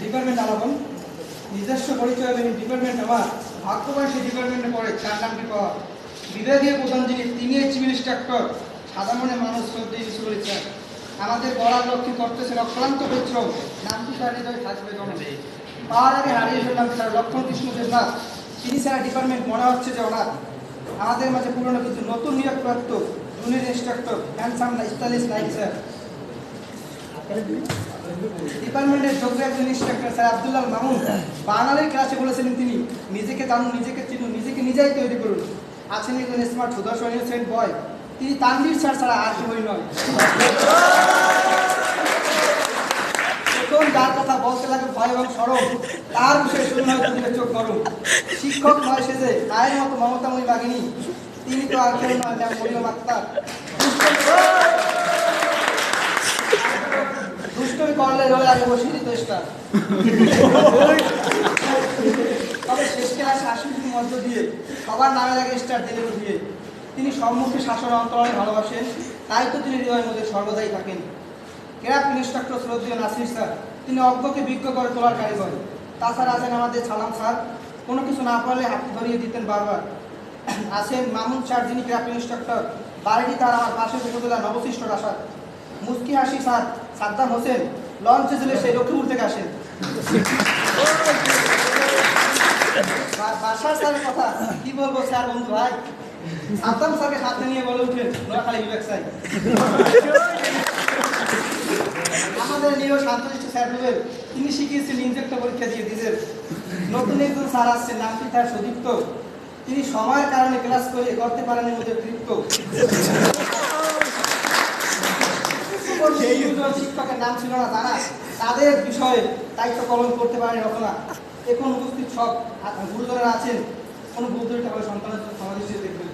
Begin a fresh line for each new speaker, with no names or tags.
Department আলাপন, নিজস্ব পরিচয় এবং ডিপার্টমেন্ট আমার ভাগ্যবান সেই ডিপার্টমেন্টে পড়ে চার নামটি পাওয়া। বিভাগীয় প্রধান যিনি, তিনি চিফ ইন্সট্রাক্টর সাধারণে মানুষ শ্রদ্ধা ইউজ করেছেন আমাদের বলার লক্ষ্যে করতেছেন অক্লান্ত পরিশ্রম। নামটি তার হৃদয়ে থাকবে পাওয়ার আগে হারিয়ে ফেললাম স্যার লক্ষণ কৃষ্ণ দেবনাথ। তিনি স্যার ডিপার্টমেন্ট মনে হচ্ছে যে ওনার আমাদের মাঝে পুরনো কিছু নতুন নিয়োগপ্রাপ্ত junior instructor handsome stylish Naik sir ডিপার্টমেন্টের যোগ্য একজন ইন্সট্রাক্টর স্যার আব্দুল্লাহ মামুন। বাঙালির ক্লাসে বলেছিলেন তিনি, নিজেকে জানুন, নিজেকে চিনুন, নিজেকে নিজেই তৈরি করুন। আছেন একজন স্মার্ট সুদর্শন সেন্ট বয় তিনি তানভীর স্যার ছাড়া আর কেউই নয়। এখন যার কথা বলতে লাগে ভয় এবং সরম, তার বিষয়ে শুনে হয়তো দিলে চোখ গরম। শিক্ষক নয় সেজে মায়ের মতো মমতাময়ী বাগিনী তিনি তো আর কেউ নয় মরিয়ম আক্তার করলে রয়ে লাগে বসিয়ে চেষ্টা তবে শেষ ক্লাস মধ্য দিয়ে সবার নামে লাগে স্টার দিলে তিনি সম্মুখে শাসন অন্তরণে ভালোবাসেন, তাই তো তিনি হৃদয়ের মধ্যে সর্বদাই থাকেন। ক্যাপ ইন্সট্রাক্টর শ্রদ্ধীয় নাসির স্যার, তিনি অজ্ঞকে বিজ্ঞ করে তোলার কারিগর। তাছাড়া আছেন আমাদের ছালাম স্যার, কোনো কিছু না পারলে হাতে ধরিয়ে দিতেন বারবার। আছেন মামুন স্যার, যিনি ক্যাপ ইন্সট্রাক্টর। বাড়িটি তার আমার পাশে উপজেলা নবশিষ্ট আসার মুস্কি হাসি স্যার সাদ্দাম হোসেন লঞ্চে ছিল সেই লক্ষ্মীপুর থেকে আসেন। বাসার স্যারের কথা, কি বলব স্যার, বন্ধু ভাই? সাদ্দাম স্যারকে সাথে নিয়ে বলে উঠলেন, নোয়াখালী বিবেক স্যার। আমাদের নিয়েও স্যার তিনি শিখিয়েছেন ইনজেক্ট পরীক্ষা দিয়ে দিয়েছেন। নতুন একজন স্যার আসছেন নামটি তার? সুদীপ্ত। তিনি সময়ের কারণে ক্লাস করে করতে পারেন ওদের তৃপ্ত। দুজন শিক্ষকের নাম ছিল না তারা তাদের বিষয়ে দায়িত্ব পালন করতে পারেন রচনা। এখন উপস্থিত সব গুরুজনেরা আছেন কোনো গুরুজনটা হলে সন্তানের হিসেবে দেখবেন?